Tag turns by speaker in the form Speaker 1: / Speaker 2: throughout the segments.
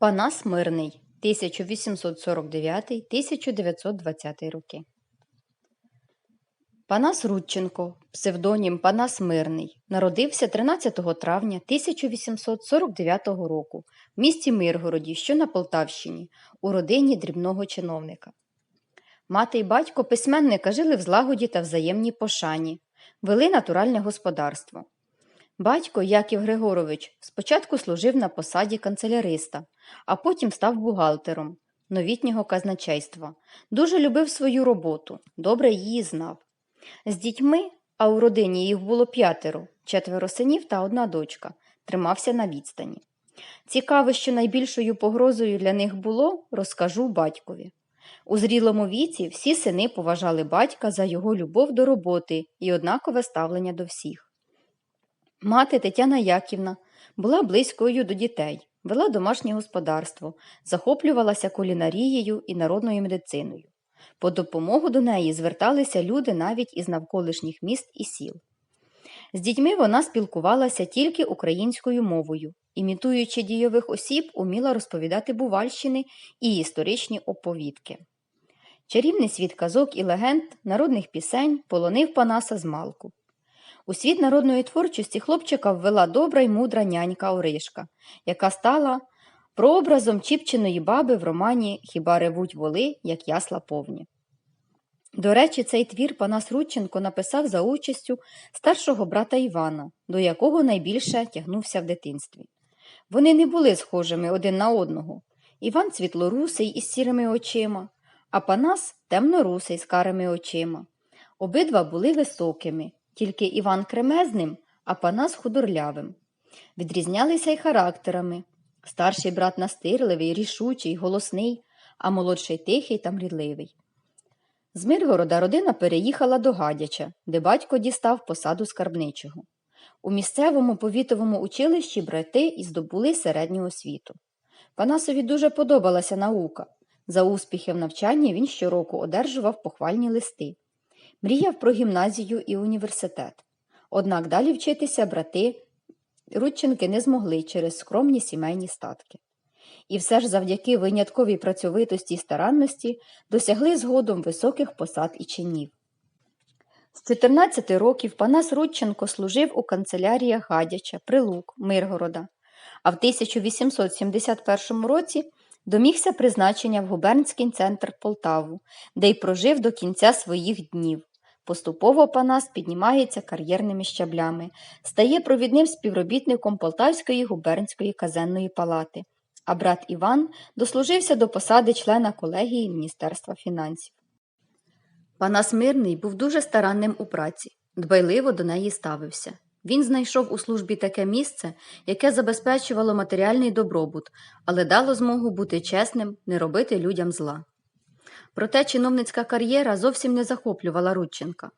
Speaker 1: Панас Мирний 1849-1920 роки. Панас Рудченко, псевдонім Панас Мирний, народився 13 травня 1849 року в місті Миргороді, що на Полтавщині, у родині дрібного чиновника. Мати й батько письменника жили в злагоді та взаємній пошані, вели натуральне господарство. Батько Яків Григорович спочатку служив на посаді канцеляриста, а потім став бухгалтером новітнього казначейства. Дуже любив свою роботу, добре її знав. З дітьми, а у родині їх було п'ятеро, четверо синів та одна дочка, тримався на відстані. Цікаве, що найбільшою погрозою для них було, розкажу батькові. У зрілому віці всі сини поважали батька за його любов до роботи і однакове ставлення до всіх. Мати Тетяна Яківна була близькою до дітей, вела домашнє господарство, захоплювалася кулінарією і народною медициною. По допомогу до неї зверталися люди навіть із навколишніх міст і сіл. З дітьми вона спілкувалася тільки українською мовою, імітуючи дійових осіб, уміла розповідати бувальщини і історичні оповідки. Чарівний світ казок і легенд, народних пісень полонив Панаса з малку. У світ народної творчості хлопчика ввела добра й мудра нянька Оришка, яка стала прообразом Чіпчиної баби в романі Хіба ревуть воли, як ясла повні. До речі, цей твір Панас Рудченко написав за участю старшого брата Івана, до якого найбільше тягнувся в дитинстві. Вони не були схожими один на одного. Іван світлорусий із сірими очима, а Панас темнорусий з карими очима. Обидва були високими, тільки Іван кремезним, а Панас худорлявим. Відрізнялися й характерами. Старший брат настирливий, рішучий, голосний, а молодший тихий та мрідливий. З Миргорода родина переїхала до Гадяча, де батько дістав посаду скарбничого. У місцевому повітовому училищі брати і здобули середню освіту. Панасові дуже подобалася наука. За успіхи в навчанні він щороку одержував похвальні листи. Мріяв про гімназію і університет. Однак далі вчитися брати Рудченки не змогли через скромні сімейні статки. І все ж завдяки винятковій працьовитості і старанності досягли згодом високих посад і чинів. З 14 років Панас Рудченко служив у канцеляріях Гадяча, Прилук, Миргорода, а в 1871 році домігся призначення в губернський центр Полтаву, де й прожив до кінця своїх днів. Поступово Панас піднімається кар'єрними щаблями, стає провідним співробітником Полтавської губернської казенної палати, а брат Іван дослужився до посади члена колегії Міністерства фінансів. Панас Мирний був дуже старанним у праці, дбайливо до неї ставився. Він знайшов у службі таке місце, яке забезпечувало матеріальний добробут, але дало змогу бути чесним, не робити людям зла. Проте чиновницька кар'єра зовсім не захоплювала Рудченка.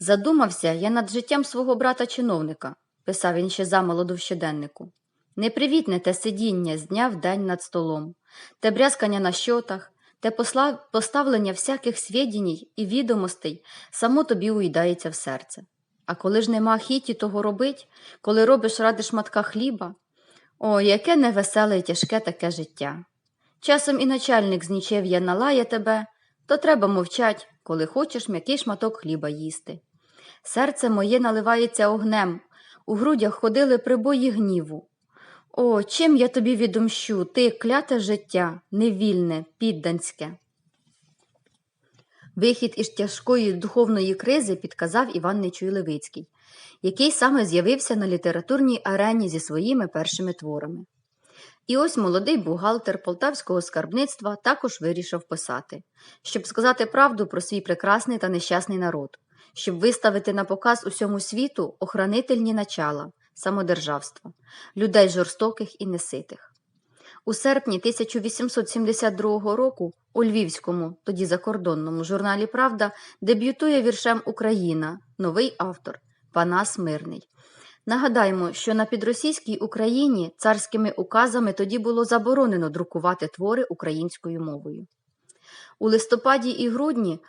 Speaker 1: Задумався я над життям свого брата чиновника, писав він ще замолоду в щоденнику. Непривітне те сидіння з дня в день над столом, те брязкання на щотах, те поставлення всяких свідіній і відомостей само тобі уїдається в серце. А коли ж нема хіті того робить, коли робиш ради шматка хліба, о, яке невеселе і тяжке таке життя. Часом і начальник з нічев'я налає тебе, то треба мовчать, коли хочеш м'який шматок хліба їсти. Серце моє наливається огнем, у грудях ходили прибої гніву. О, чим я тобі відомщу, ти кляте життя, невільне, підданське. Вихід із тяжкої духовної кризи підказав Іван Нечуй Левицький, який саме з'явився на літературній арені зі своїми першими творами. І ось молодий бухгалтер полтавського скарбництва також вирішив писати, щоб сказати правду про свій прекрасний та нещасний народ, щоб виставити на показ усьому світу охранительні начала, самодержавство, людей жорстоких і неситих. У серпні 1872 року у Львівському, тоді закордонному журналі Правда дебютує віршем Україна, новий автор Панас Мирний. Нагадаємо, що на підросійській Україні царськими указами тоді було заборонено друкувати твори українською мовою. У листопаді і грудні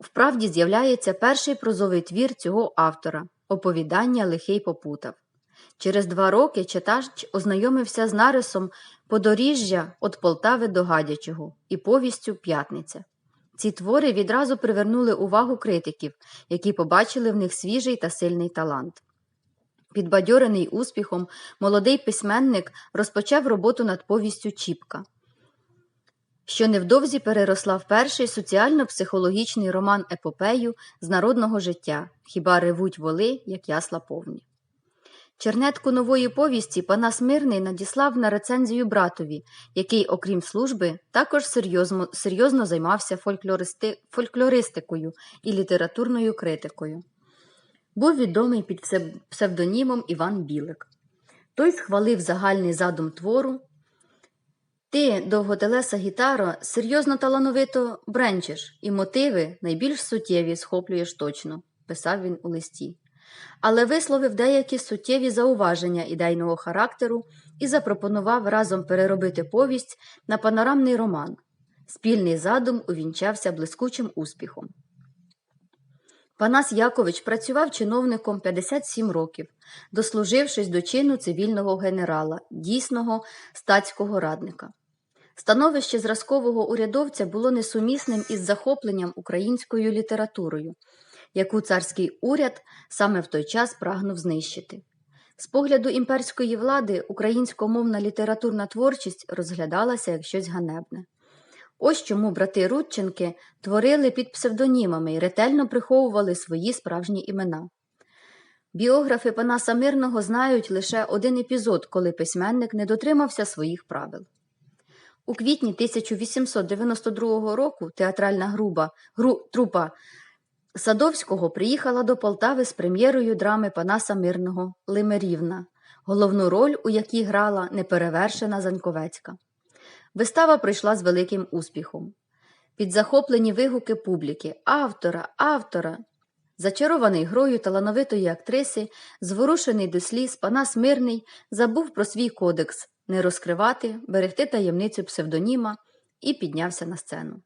Speaker 1: вправді з'являється перший прозовий твір цього автора оповідання Лихий попутав. Через два роки читач ознайомився з нарисом Подоріжжя від Полтави до Гадячого і повістю П'ятниця. Ці твори відразу привернули увагу критиків, які побачили в них свіжий та сильний талант. Підбадьорений успіхом, молодий письменник розпочав роботу над повістю Чіпка, що невдовзі переросла в перший соціально-психологічний роман епопею з народного життя Хіба ревуть воли, як ясла повні. Чернетку нової повісті Панас Мирний надіслав на рецензію братові, який, окрім служби, також серйозно, серйозно займався фольклористи, фольклористикою і літературною критикою. Був відомий під псевдонімом Іван Білик. Той схвалив загальний задум твору. Ти, довготелеса гітаро, серйозно талановито бренчиш, і мотиви найбільш суттєві схоплюєш точно, писав він у листі. Але висловив деякі суттєві зауваження ідейного характеру і запропонував разом переробити повість на панорамний роман. Спільний задум увінчався блискучим успіхом. Панас Якович працював чиновником 57 років, дослужившись до чину цивільного генерала, дійсного статського радника. Становище зразкового урядовця було несумісним із захопленням українською літературою, яку царський уряд саме в той час прагнув знищити. З погляду імперської влади українськомовна літературна творчість розглядалася як щось ганебне. Ось чому брати Рудченки творили під псевдонімами і ретельно приховували свої справжні імена. Біографи Панаса Мирного знають лише один епізод, коли письменник не дотримався своїх правил. У квітні 1892 року театральна груба, гру, трупа Садовського приїхала до Полтави з прем'єрою драми Панаса Мирного Лимерівна, головну роль у якій грала неперевершена Заньковецька. Вистава прийшла з великим успіхом. Під захоплені вигуки публіки автора, автора. Зачарований грою талановитої актриси, зворушений до сліз, Панас Мирний забув про свій кодекс не розкривати, берегти таємницю псевдоніма і піднявся на сцену.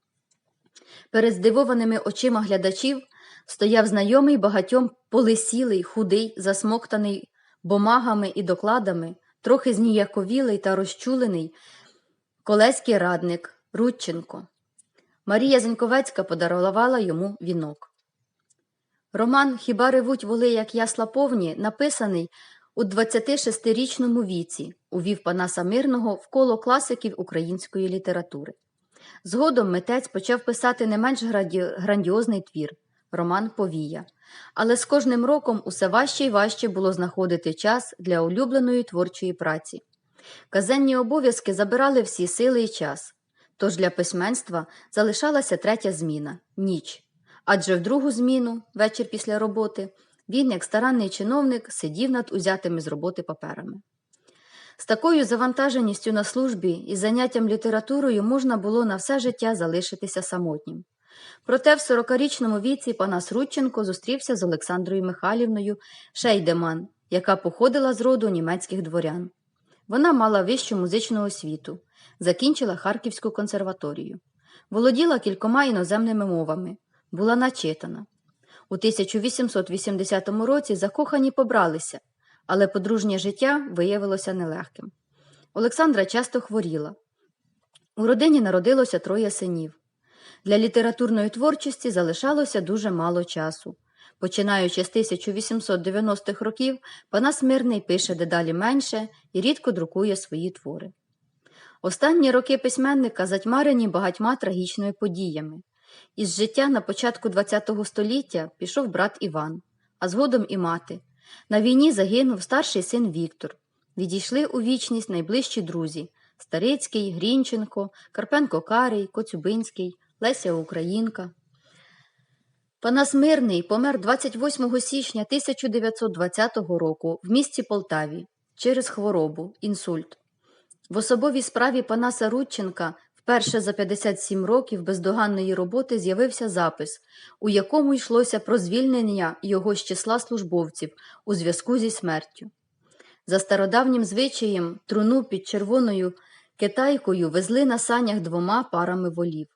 Speaker 1: Перед здивованими очима глядачів стояв знайомий багатьом полисілий, худий, засмоктаний бумагами і докладами, трохи зніяковілий та розчулений колеський радник Рудченко. Марія Зеньковецька подарувала йому вінок. Роман Хіба ревуть воли, як ясла повні, написаний у 26-річному віці, увів Панаса Мирного в коло класиків української літератури. Згодом митець почав писати не менш грандіозний твір роман Повія. Але з кожним роком усе важче й важче було знаходити час для улюбленої творчої праці. Казенні обов'язки забирали всі сили і час, тож для письменства залишалася третя зміна ніч. Адже в другу зміну, вечір після роботи, він, як старанний чиновник, сидів над узятими з роботи паперами. З такою завантаженістю на службі і заняттям літературою можна було на все життя залишитися самотнім. Проте в 40-річному віці Панас Рудченко зустрівся з Олександрою Михайлівною Шейдеман, яка походила з роду німецьких дворян. Вона мала вищу музичну освіту, закінчила Харківську консерваторію, володіла кількома іноземними мовами, була начитана. У 1880 році закохані побралися, але подружнє життя виявилося нелегким. Олександра часто хворіла. У родині народилося троє синів. Для літературної творчості залишалося дуже мало часу. Починаючи з 1890-х років, Панас Мирний пише дедалі менше і рідко друкує свої твори. Останні роки письменника затьмарені багатьма трагічними подіями. Із життя на початку ХХ століття пішов брат Іван, а згодом і мати. На війні загинув старший син Віктор. Відійшли у вічність найближчі друзі Старицький, Грінченко, Карпенко Карий, Коцюбинський, Леся Українка. Панас Мирний помер 28 січня 1920 року в місті Полтаві через хворобу, інсульт. В особовій справі Панаса Рудченка вперше за 57 років бездоганної роботи з'явився запис, у якому йшлося про звільнення його з числа службовців у зв'язку зі смертю. За стародавнім звичаєм труну під червоною китайкою везли на санях двома парами волів.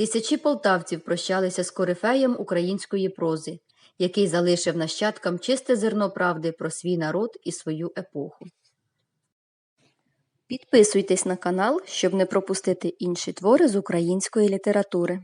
Speaker 1: Тисячі полтавців прощалися з корифеєм української прози, який залишив нащадкам чисте зерно правди про свій народ і свою епоху. Підписуйтесь на канал, щоб не пропустити інші твори з української літератури.